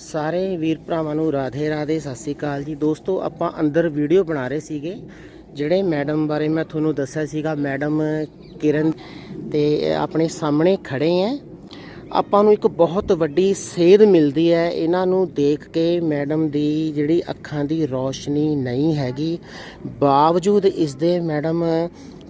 ਸਾਰੇ ਵੀਰ ਭਰਾਵਾਂ ਨੂੰ ਰਾਧੇ ਰਾਧੇ, ਸਤਿ ਸ੍ਰੀ ਅਕਾਲ ਜੀ। ਦੋਸਤੋ, ਆਪਾਂ ਅੰਦਰ ਵੀਡੀਓ ਬਣਾ ਰਹੇ ਸੀਗੇ, ਜਿਹੜੇ ਮੈਡਮ ਬਾਰੇ ਮੈਂ ਤੁਹਾਨੂੰ ਦੱਸਿਆ ਸੀਗਾ। ਮੈਡਮ ਕਿਰਨ ਤੇ ਆਪਣੇ ਸਾਹਮਣੇ ਖੜੇ ਆ ਆਪਾਂ ਨੂੰ ਇੱਕ ਬਹੁਤ ਵੱਡੀ ਸੇਧ ਮਿਲਦੀ ਹੈ ਇਹਨਾਂ ਨੂੰ ਦੇਖ ਕੇ ਮੈਡਮ ਦੀ ਜਿਹੜੀ ਅੱਖਾਂ ਦੀ ਰੌਸ਼ਨੀ ਨਹੀਂ ਹੈਗੀ। ਬਾਵਜੂਦ ਇਸ ਦੇ ਮੈਡਮ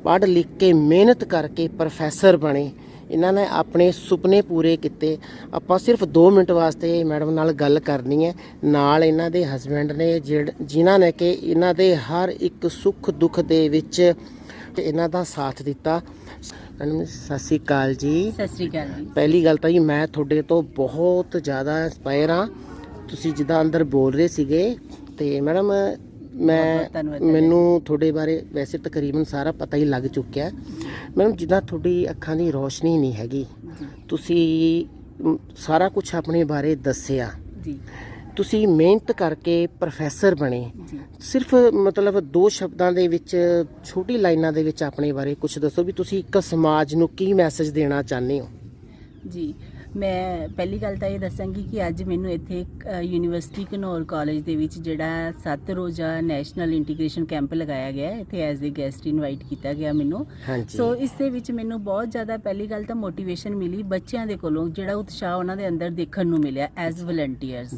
ਪੜ੍ਹ ਲਿਖ ਕੇ ਮਿਹਨਤ ਕਰਕੇ ਪ੍ਰੋਫੈਸਰ ਬਣੇ। ਇਹਨਾਂ ਨੇ ਆਪਣੇ ਸੁਪਨੇ ਪੂਰੇ ਕੀਤੇ। ਆਪਾਂ ਸਿਰਫ 2 ਮਿੰਟ ਵਾਸਤੇ ਮੈਡਮ ਨਾਲ ਗੱਲ ਕਰਨੀ ਹੈ। ਨਾਲ ਇਹਨਾਂ ਦੇ ਹਸਬੰਡ ਨੇ ਜਿਨ੍ਹਾਂ ਨੇ ਕਿ ਇਹਨਾਂ ਦੇ ਹਰ ਇੱਕ ਸੁੱਖ ਦੁੱਖ ਦੇ ਵਿੱਚ ਇਹਨਾਂ ਦਾ ਸਾਥ ਦਿੱਤਾ। ਮੈਡਮ ਸਤਿ ਸ਼੍ਰੀ ਅਕਾਲ ਜੀ। ਸਤਿ ਸ੍ਰੀ ਅਕਾਲ ਜੀ। ਪਹਿਲੀ ਗੱਲ ਤਾਂ ਜੀ ਮੈਂ ਤੁਹਾਡੇ ਤੋਂ ਬਹੁਤ ਜ਼ਿਆਦਾ ਇੰਸਪਾਇਰ ਹਾਂ। ਤੁਸੀਂ ਜਿੱਦਾਂ ਅੰਦਰ ਬੋਲ ਰਹੇ ਸੀਗੇ ਤੇ ਮੈਡਮ ਮੈਂ। ਮੈਨੂੰ ਤੁਹਾਡੇ ਬਾਰੇ ਵੈਸੇ ਤਕਰੀਬਨ ਸਾਰਾ ਪਤਾ ਹੀ ਲੱਗ ਚੁੱਕਿਆ ਹੈ। ਮੈਡਮ ਜਿੱਦਾਂ ਤੁਹਾਡੀ ਅੱਖਾਂ ਦੀ ਰੋਸ਼ਨੀ ਨਹੀਂ ਹੈਗੀ ਤੁਸੀਂ ਸਾਰਾ ਕੁਝ ਆਪਣੇ ਬਾਰੇ ਦੱਸਿਆ। ਜੀ। ਤੁਸੀਂ ਮਿਹਨਤ ਕਰਕੇ ਪ੍ਰੋਫੈਸਰ ਬਣੇ। ਸਿਰਫ ਮਤਲਬ ਦੋ ਸ਼ਬਦਾਂ ਦੇ ਵਿੱਚ ਛੋਟੀ ਲਾਈਨਾਂ ਦੇ ਵਿੱਚ ਆਪਣੇ ਬਾਰੇ ਕੁਝ ਦੱਸੋ ਵੀ ਤੁਸੀਂ ਇੱਕ ਸਮਾਜ ਨੂੰ ਕੀ ਮੈਸੇਜ ਦੇਣਾ ਚਾਹੁੰਦੇ ਹੋ? ਜੀ। ਮੈਂ ਪਹਿਲੀ ਗੱਲ ਤਾਂ ਇਹ ਦੱਸਾਂਗੀ ਕਿ ਅੱਜ ਮੈਨੂੰ ਇੱਥੇ ਯੂਨੀਵਰਸਿਟੀ ਘਨੌਰ ਕਾਲਜ ਦੇ ਵਿੱਚ ਜਿਹੜਾ 7 ਰੋਜ਼ਾ ਨੈਸ਼ਨਲ ਇੰਟੀਗ੍ਰੇਸ਼ਨ ਕੈਂਪ ਲਗਾਇਆ ਗਿਆ ਹੈ, ਇੱਥੇ ਐਜ਼ ਅ ਗੈਸਟ ਇਨਵਾਈਟ ਕੀਤਾ ਗਿਆ ਮੈਨੂੰ। ਸੋ ਇਸ ਦੇ ਵਿੱਚ ਮੈਨੂੰ ਬਹੁਤ ਜ਼ਿਆਦਾ ਪਹਿਲੀ ਗੱਲ ਤਾਂ ਮੋਟੀਵੇਸ਼ਨ ਮਿਲੀ ਬੱਚਿਆਂ ਦੇ ਕੋਲੋਂ ਜਿਹੜਾ ਉਤਸ਼ਾਹ ਉਹਨਾਂ ਦੇ ਅੰਦਰ ਦੇਖਣ ਨੂੰ ਮਿਲਿਆ ਐਜ਼ ਵਲੰਟੀਅਰਸ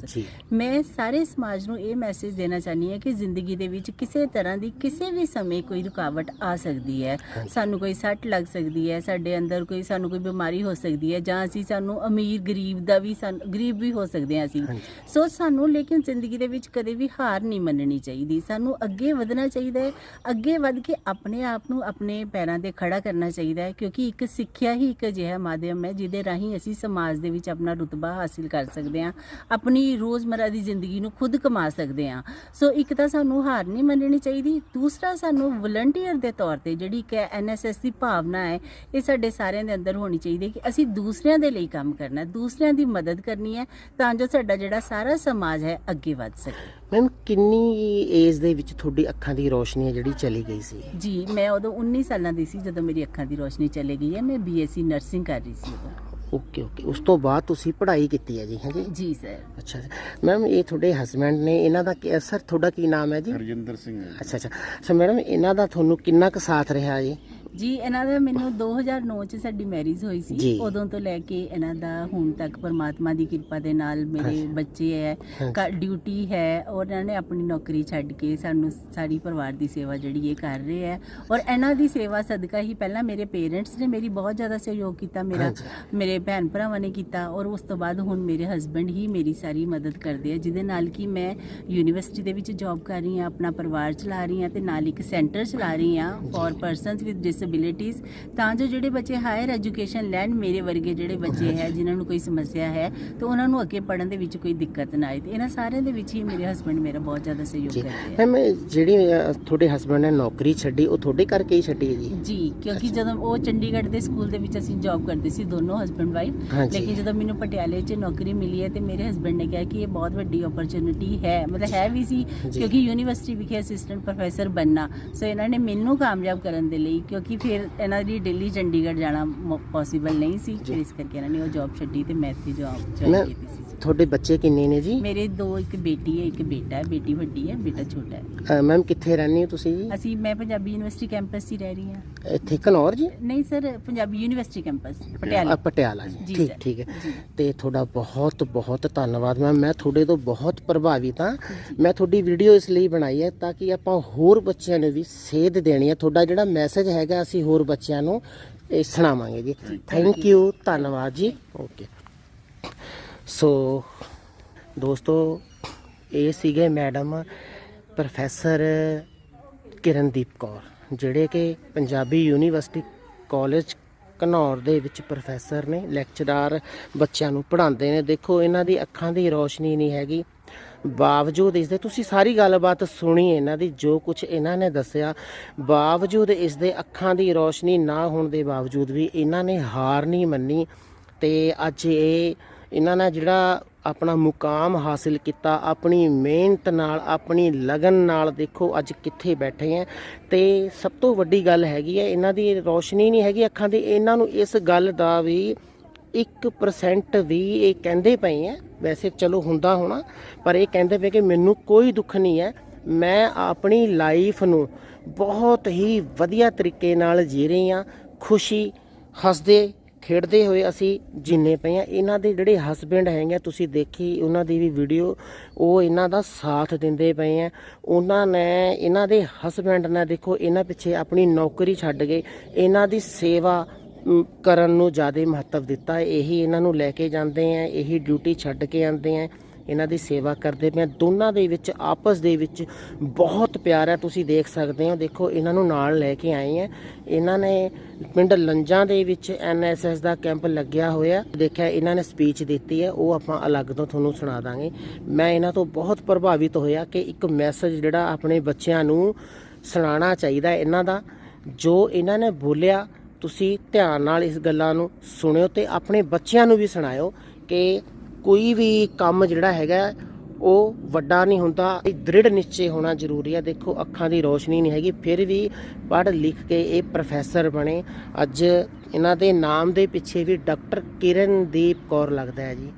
ਮੈਂ ਸਾਰੇ ਸਮਾਜ ਨੂੰ ਇਹ ਮੈਸੇਜ ਦੇਣਾ ਚਾਹਨੀ ਹਾਂ ਕਿ ਜ਼ਿੰਦਗੀ ਦੇ ਵਿੱਚ ਕਿਸੇ ਤਰ੍ਹਾਂ ਦੀ ਕਿਸੇ ਵੀ ਸਮੇਂ ਕੋਈ ਰੁਕਾਵਟ ਆ ਸਕਦੀ ਹੈ। ਸਾਨੂੰ ਕੋਈ ਸੱਟ ਲੱਗ ਸਕਦੀ ਹੈ ਸਾਡੇ ਅੰਦਰ ਕੋਈ ਸਾਨੂੰ ਕੋਈ ਬਿਮਾਰੀ ਹੋ ਸਕਦੀ ਹੈ ਜਾਂ ਅਸੀਂ ਸਾਨੂੰ ਅਮੀਰ ਗਰੀਬ ਦਾ ਵੀ ਸਾਨੂੰ ਗਰੀਬ ਵੀ ਹੋ ਸਕਦੇ ਹਾਂ ਅਸੀਂ। ਸੋ ਸਾਨੂੰ ਲੇਕਿਨ ਜ਼ਿੰਦਗੀ ਦੇ ਵਿੱਚ ਕਦੇ ਵੀ ਹਾਰ ਨਹੀਂ ਮੰਨਣੀ ਚਾਹੀਦੀ। ਸਾਨੂੰ ਅੱਗੇ ਵਧਣਾ ਚਾਹੀਦਾ ਹੈ ਅੱਗੇ ਵਧ ਕੇ ਆਪਣੇ ਆਪ ਨੂੰ ਆਪਣੇ ਪੈਰਾਂ ਤੇ ਖੜਾ ਕਰਨਾ ਚਾਹੀਦਾ ਹੈ ਕਿਉਂਕਿ ਇੱਕ ਸਿੱਖਿਆ ਹੀ ਇੱਕ ਅਜਿਹਾ ਮਾਧਿਅਮ ਹੈ ਜਿਹਦੇ ਰਾਹੀਂ ਅਸੀਂ ਸਮਾਜ ਦੇ ਵਿੱਚ ਆਪਣਾ ਰੁਤਬਾ ਹਾਸਿਲ ਕਰ ਸਕਦੇ ਹਾਂ ਆਪਣੀ ਰੋਜ਼ਮਰਾ ਦੀ ਜ਼ਿੰਦਗੀ ਨੂੰ ਖੁਦ ਕਮਾ ਸਕਦੇ ਹਾਂ। ਸੋ ਇੱਕ ਤਾਂ ਸਾਨੂੰ ਹਾਰ ਨਹੀਂ ਮੰਨਣੀ ਚਾਹੀਦੀ ਦੂਸਰਾ ਸਾਨੂੰ ਵਲੰਟੀਅਰ ਦੇ ਤੌਰ ਤੇ ਜਿਹੜੀ ਕਿ ਐਨਐਸਐਸ ਦੀ ਭਾਵਨਾ ਹੈ ਇਹ ਸਾਡੇ ਸਾਰਿਆਂ ਦੇ ਅੰਦਰ ਹੋਣੀ ਚਾਹੀਦੀ ਹੈ ਕਿ ਅਸੀਂ ਦੂਸਰਿਆਂ ਦੇ ਲਈ ਕੰਮ ਕਰਨਾ ਹੈ ਦੂਸਰਿਆਂ ਦੀ ਮਦਦ ਕਰਨੀ ਹੈ ਤਾਂ ਜੋ ਸਾਡਾ ਜਿਹੜਾ ਸਾਰਾ ਸਮਾਜ ਹੈ ਅੱਗੇ ਵੱਧ ਸਕੇ। ਮੈਮ ਕਿੰਨੀ ਏਜ ਦੇ ਵਿੱਚ ਤੁਹਾਡੀ ਅੱਖਾਂ ਦੀ ਰੋਸ਼ਨੀ ਹੈ ਜਿਹੜੀ ਚਲੀ ਗਈ ਸੀ? ਜੀ ਮੈਂ ਉਦੋਂ 19 ਸਾਲਾਂ ਦੀ ਸੀ ਜਦੋਂ ਮੇਰੀ ਅੱਖਾਂ ਦੀ ਰੋਸ਼ਨੀ ਚਲੇ ਗਈ ਹੈ। ਮੈਂ ਬੀਐਸਸੀ ਨਰਸਿੰਗ ਕਰ ਰਹੀ ਸੀ ਉਦੋਂ। ਓਕੇ ਓਕੇ ਉਸ ਤੋਂ ਬਾਅਦ ਤੁਸੀਂ ਪੜ੍ਹਾਈ ਕੀਤੀ ਹੈ ਜੀ ਹਾਂਜੀ ਜੀ? ਸਰ ਅੱਛਾ ਮੈਮ ਇਹ ਤੁਹਾਡੇ ਹਸਬੰਡ ਨੇ ਇਹਨਾਂ ਦਾ ਕੀ- ਸਰ ਤੁਹਾਡਾ ਕੀ ਨਾਮ ਹੈ ਜੀ? ਹਰਜਿੰਦਰ ਸਿੰਘ ਹੈ ਅੱਛਾ ਅੱਛਾ। ਸੋ ਮੈਡਮ ਇਹਨਾਂ ਦਾ ਤੁਹਾਨੂੰ ਕਿੰਨਾ ਕੁ ਸਾਥ ਰਿਹਾ ਜੀ? ਜੀ ਇਹਨਾਂ ਦਾ ਮੈਨੂੰ 2009 ਚ ਸਾਡੀ ਮੈਰਿਜ ਹੋਈ ਜੀ। ਸੀ ਉਦੋਂ ਤੋਂ ਲੈ ਕੇ ਇਹਨਾਂ ਦਾ ਹੁਣ ਤੱਕ ਪਰਮਾਤਮਾ ਦੀ ਕਿਰਪਾ ਦੇ ਨਾਲ ਮੇਰੇ। ਬੱਚੇ ਹੈ। ਡਿਊਟੀ ਹੈ ਔਰ ਇਹਨਾਂ ਨੇ ਆਪਣੀ ਨੌਕਰੀ ਛੱਡ ਕੇ ਸਾਨੂੰ ਸਾਰੀ ਪਰਿਵਾਰ ਦੀ ਸੇਵਾ ਜਿਹੜੀ ਇਹ ਕਰ ਰਹੇ ਹੈ ਔਰ ਇਹਨਾਂ ਦੀ ਸੇਵਾ ਸਦਕਾ ਹੀ ਪਹਿਲਾਂ ਮੇਰੇ ਪੇਰੈਂਟਸ ਨੇ ਮੇਰੀ ਬਹੁਤ ਜ਼ਿਆਦਾ ਸਹਿਯੋਗ ਕੀਤਾ ਮੇਰਾ। ਮੇਰੇ ਭੈਣ ਭਰਾਵਾਂ ਨੇ ਕੀਤਾ ਔਰ ਉਸ ਤੋਂ ਬਾਅਦ ਹੁਣ ਮੇਰੇ ਹਸਬੰਡ ਹੀ ਮੇਰੀ ਸਾਰੀ ਮਦਦ ਕਰਦੇ ਆ ਜਿਹਦੇ ਨਾਲ ਕਿ ਮੈਂ ਯੂਨੀਵਰਸਿਟੀ ਦੇ ਵਿੱਚ ਜੌਬ ਕਰ ਰਹੀ ਹਾਂ ਆਪਣਾ ਪਰਿਵਾਰ ਚਲਾ ਰਹੀ ਹਾਂ ਤੇ ਨਾਲ ਇੱਕ ਸੈਂਟਰ ਚਲਾ ਰਹੀ ਹਾਂ ਫॉर ਪਰਸਨਸ ਵਿਦ ਪੋਸਿਬਿਲਿਟੀਜ਼ ਤਾਂ ਜੋ ਜਿਹੜੇ ਬੱਚੇ ਹਾਇਰ ਐਜੂਕੇਸ਼ਨ ਲੈਣ ਮੇਰੇ ਵਰਗੇ ਜਿਹੜੇ ਬੱਚੇ ਹੈ ਜਿਨ੍ਹਾਂ ਨੂੰ ਕੋਈ ਸਮੱਸਿਆ ਹੈ ਤਾਂ ਉਹਨਾਂ ਨੂੰ ਅੱਗੇ ਪੜਨ ਦੇ ਵਿੱਚ ਕੋਈ ਦਿੱਕਤ ਨਾ ਆਏ। ਤੇ ਇਹਨਾਂ ਸਾਰਿਆਂ ਦੇ ਵਿੱਚ ਹੀ ਮੇਰੇ ਹਸਬੰਡ ਮੇਰਾ ਬਹੁਤ ਜ਼ਿਆਦਾ ਸਹਿਯੋਗ ਕਰਦੇ ਹੈ ਮੈਂ ਜਿਹੜੀ ਤੁਹਾਡੇ ਹਸਬੰਡ ਨੇ ਨੌਕਰੀ ਛੱਡੀ ਉਹ ਤੁਹਾਡੇ ਕਰਕੇ ਹੀ ਛੱਡੀ ਜੀ? ਜੀ ਕਿਉਂਕਿ ਜਦੋਂ ਉਹ ਚੰਡੀਗੜ੍ਹ ਦੇ ਸਕੂਲ ਦੇ ਵਿੱਚ ਅਸੀਂ ਜੌਬ ਕਰਦੇ ਸੀ ਦੋਨੋਂ ਹਸਬੰਡ ਵਾਈਫ ਲੇਕਿਨ ਜਦੋਂ ਮੈਨੂੰ ਪਟਿਆਲੇ 'ਚ ਨੌਕਰੀ ਮਿਲੀ ਹੈ ਤੇ ਮੇਰੇ ਹਸਬੰਡ ਨੇ ਕਿਹਾ ਕਿ ਇਹ ਬਹੁਤ ਵੱਡੀ ਓਪਰਚ्युनिटी ਹੈ। ਮਤਲਬ ਹੈ ਵੀ ਸੀ ਕਿਉਂਕਿ ਯੂਨੀਵਰਸਿਟੀ ਵਿਖੇ ਅਸਿਸਟੈਂਟ ਪ੍ਰੋਫੈਸਰ ਬੰਨਾ ਸੋ ਇਹਨਾਂ ਨੇ ਮੈਨੂੰ ਕਾਮਯਾਬ ਕਰਨ ਦੇ ਲਈ ਕਿਉਂਕਿ ਫਿਰ ਇਹਨਾਂ ਦੀ ਦਿੱਲੀ ਚੰਡੀਗੜ੍ਹ ਜਾਣਾ ਪੋਸੀਬਲ ਨਹੀਂ ਸੀ। ਫਿਰ ਇਸ ਕਰਕੇ ਇਹਨਾਂ ਨੇ ਉਹ ਜੌਬ ਛੱਡੀ ਤੇ ਮੈਂ ਇੱਥੇ ਜੌਬ ਜੁਆਇਨ ਕੀਤੀ ਸੀ। ਤੁਹਾਡੇ ਬੱਚੇ ਕਿੰਨੇ ਨੇ ਜੀ? ਮੇਰੇ ਦੋ ਇੱਕ ਬੇਟੀ ਹੈ ਇੱਕ ਬੇਟਾ ਹੈ ਬੇਟੀ ਵੱਡੀ ਹੈ ਬੇਟਾ ਛੋਟਾ ਹੈ। ਮੈਮ ਕਿੱਥੇ ਰਹਿੰਦੇ ਹੋ ਤੁਸੀਂ ਜੀ? ਅਸੀਂ ਮੈਂ ਪੰਜਾਬੀ ਯੂਨੀਵਰਸਿਟੀ ਕੈਂਪਸ 'ਹੀ ਰਹਿ ਰਹੀ ਹਾਂ। ਇੱਥੇ ਘਨੌਰ ਜੀ? ਨਹੀਂ sir Punjabi university campus Patiala. Patiala ji. ਠੀਕ। ਠੀਕ ਹੈ। ਤੇ ਤੁਹਾਡਾ ਬਹੁਤ ਬਹੁਤ ਧੰਨਵਾਦ ਮੈਮ। ਮੈਂ ਤੁਹਾਡੇ ਤੋਂ ਬਹੁਤ ਪ੍ਰਭਾਵਿਤ ਹਾਂ। ਮੈਂ ਤੁਹਾਡੀ ਵੀਡੀਓ ਇਸ ਲਈ ਬਣਾਈ ਹੈ ਤਾਂ ਕਿ ਆਪਾਂ ਹੋਰ ਬੱਚਿਆਂ ਨੂੰ ਵੀ ਸੇਧ ਦੇਣੀ ਹੈ। ਤੁਹਾਡਾ ਜਿਹੜਾ ਮੈਸੇਜ ਹੈਗਾ ਅਸੀਂ ਹੋਰ ਬੱਚਿਆਂ ਨੂੰ ਇਹ ਸੁਣਾਵਾਂਗੇ ਜੀ। ਥੈਂਕ ਯੂ ਧੰਨਵਾਦ ਜੀ। ਓਕੇ ਸੋ ਦੋਸਤੋ, ਇਹ ਸੀਗੇ ਮੈਡਮ ਪ੍ਰੋਫੈਸਰ ਕਿਰਨਦੀਪ ਕੌਰ, ਜਿਹੜੇ ਕਿ ਪੰਜਾਬੀ ਯੂਨੀਵਰਸਿਟੀ ਕਾਲਜ ਘਨੌਰ ਦੇ ਵਿੱਚ ਪ੍ਰੋਫੈਸਰ ਨੇ, ਲੈਕਚਰਾਰ ਬੱਚਿਆਂ ਨੂੰ ਪੜ੍ਹਾਉਂਦੇ ਨੇ। ਦੇਖੋ, ਇਹਨਾਂ ਦੀ ਅੱਖਾਂ ਦੀ ਰੋਸ਼ਨੀ ਨਹੀਂ ਹੈਗੀ। ਬਾਵਜੂਦ ਇਸ ਦੇ ਤੁਸੀਂ ਸਾਰੀ ਗੱਲਬਾਤ ਸੁਣੀ ਇਹਨਾਂ ਦੀ, ਜੋ ਕੁਝ ਇਹਨਾਂ ਨੇ ਦੱਸਿਆ, ਬਾਵਜੂਦ ਇਸ ਦੇ ਅੱਖਾਂ ਦੀ ਰੋਸ਼ਨੀ ਨਾ ਹੋਣ ਦੇ ਬਾਵਜੂਦ ਵੀ ਇਹਨਾਂ ਨੇ ਹਾਰ ਨਹੀਂ ਮੰਨੀ ਤੇ ਅੱਜ ਇਹ ਇਹਨਾਂ ਨੇ ਜਿਹੜਾ ਆਪਣਾ ਮੁਕਾਮ ਹਾਸਿਲ ਕੀਤਾ, ਆਪਣੀ ਮਿਹਨਤ ਨਾਲ, ਆਪਣੀ ਲਗਨ ਨਾਲ ਦੇਖੋ ਅੱਜ ਕਿੱਥੇ ਬੈਠੇ ਆ ਤੇ ਸਭ ਤੋਂ ਵੱਡੀ ਗੱਲ ਹੈਗੀ ਹੈ ਇਹਨਾਂ ਦੀ ਰੋਸ਼ਨੀ ਨਹੀਂ ਹੈਗੀ ਅੱਖਾਂ ਦੀ, ਇਹਨਾਂ ਨੂੰ ਇਸ ਗੱਲ ਦਾ ਵੀ 1% ਵੀ ਇਹ ਕਹਿੰਦੇ ਪਏ ਆ। ਵੈਸੇ ਚਲੋ ਹੁੰਦਾ ਹੋਣਾ ਪਰ ਇਹ ਕਹਿੰਦੇ ਪਏ ਕਿ ਮੈਨੂੰ ਕੋਈ ਦੁੱਖ ਨਹੀਂ ਹੈ। ਮੈਂ ਆਪਣੀ ਲਾਈਫ ਨੂੰ ਬਹੁਤ ਹੀ ਵਧੀਆ ਤਰੀਕੇ ਨਾਲ ਜੀ ਰਹੀ ਹਾਂ। ਖੁਸ਼ੀ ਹੱਸਦੇ ਖੇਡਦੇ ਹੋਏ ਅਸੀਂ ਜਿੰਨੇ ਪਏ ਆ ਇਹਨਾਂ ਦੇ ਜਿਹੜੇ ਹਸਬੈਂਡ ਹੈਗੇ ਆ, ਤੁਸੀਂ ਦੇਖੀ ਉਹਨਾਂ ਦੀ ਵੀ ਵੀਡੀਓ ਉਹ ਇਹਨਾਂ ਦਾ ਸਾਥ ਦਿੰਦੇ ਪਏ ਆ। ਉਹਨਾਂ ਨੇ ਇਹਨਾਂ ਦੇ ਹਸਬੈਂਡ ਨੇ ਦੇਖੋ ਇਹਨਾਂ ਪਿੱਛੇ ਆਪਣੀ ਨੌਕਰੀ ਛੱਡ ਕੇ ਇਹਨਾਂ ਦੀ ਸੇਵਾ ਕਰਨ ਨੂੰ ਜ਼ਿਆਦਾ ਮਹੱਤਵ ਦਿੱਤਾ ਇਹੀ ਇਹਨਾਂ ਨੂੰ ਲੈ ਕੇ ਜਾਂਦੇ ਆ, ਇਹੀ ਡਿਊਟੀ ਛੱਡ ਕੇ ਆਉਂਦੇ ਆ। ਇਹਨਾਂ ਦੀ ਸੇਵਾ ਕਰਦੇ ਪਏ ਆ। ਦੋਨਾਂ ਦੇ ਵਿੱਚ, ਆਪਸ ਦੇ ਵਿੱਚ ਬਹੁਤ ਪਿਆਰ ਹੈ। ਤੁਸੀਂ ਦੇਖ ਸਕਦੇ ਹੋ, ਦੇਖੋ, ਇਹਨਾਂ ਨੂੰ ਨਾਲ ਲੈ ਕੇ ਆਏ ਆ। ਇਹਨਾਂ ਨੇ ਪਿੰਡ ਲੰਜਾਂ ਦੇ ਵਿੱਚ ਐਨਐਸਐਸ ਦਾ ਕੈਂਪ ਲੱਗਿਆ ਹੋਇਆ। ਦੇਖਿਆ, ਇਹਨਾਂ ਨੇ ਸਪੀਚ ਦਿੱਤੀ ਹੈ। ਉਹ ਆਪਾਂ ਅਲੱਗ ਤੋਂ ਤੁਹਾਨੂੰ ਸੁਣਾ ਦਾਂਗੇ। ਮੈਂ ਇਹਨਾਂ ਤੋਂ ਬਹੁਤ ਪ੍ਰਭਾਵਿਤ ਹੋਇਆ ਕਿ ਇੱਕ ਮੈਸੇਜ ਜਿਹੜਾ ਆਪਣੇ ਬੱਚਿਆਂ ਨੂੰ ਸੁਣਾਉਣਾ ਚਾਹੀਦਾ ਇਹਨਾਂ ਦਾ। ਜੋ ਇਹਨਾਂ ਨੇ ਬੋਲਿਆ ਤੁਸੀਂ ਧਿਆਨ ਨਾਲ ਇਸ ਗੱਲਾਂ ਨੂੰ ਸੁਣਿਓ ਤੇ ਆਪਣੇ ਬੱਚਿਆਂ ਨੂੰ ਵੀ ਸੁਣਾਇਓ ਕਿ ਕੋਈ ਵੀ ਕੰਮ ਜਿਹੜਾ ਹੈਗਾ, ਉਹ ਵੱਡਾ ਨਹੀਂ ਹੁੰਦਾ, ਇਹ ਦ੍ਰਿੜ ਨਿਸ਼ਚੇ ਹੋਣਾ ਜ਼ਰੂਰੀ ਹੈ। ਦੇਖੋ, ਅੱਖਾਂ ਦੀ ਰੋਸ਼ਨੀ ਨਹੀਂ ਹੈਗੀ, ਫਿਰ ਵੀ ਪੜ੍ਹ ਲਿਖ ਕੇ ਇਹ ਪ੍ਰੋਫੈਸਰ ਬਣੇ। ਅੱਜ ਇਹਨਾਂ ਦੇ ਨਾਮ ਦੇ ਪਿੱਛੇ ਵੀ ਡਾਕਟਰ ਕਿਰਨਦੀਪ ਕੌਰ ਲੱਗਦਾ ਹੈ ਜੀ।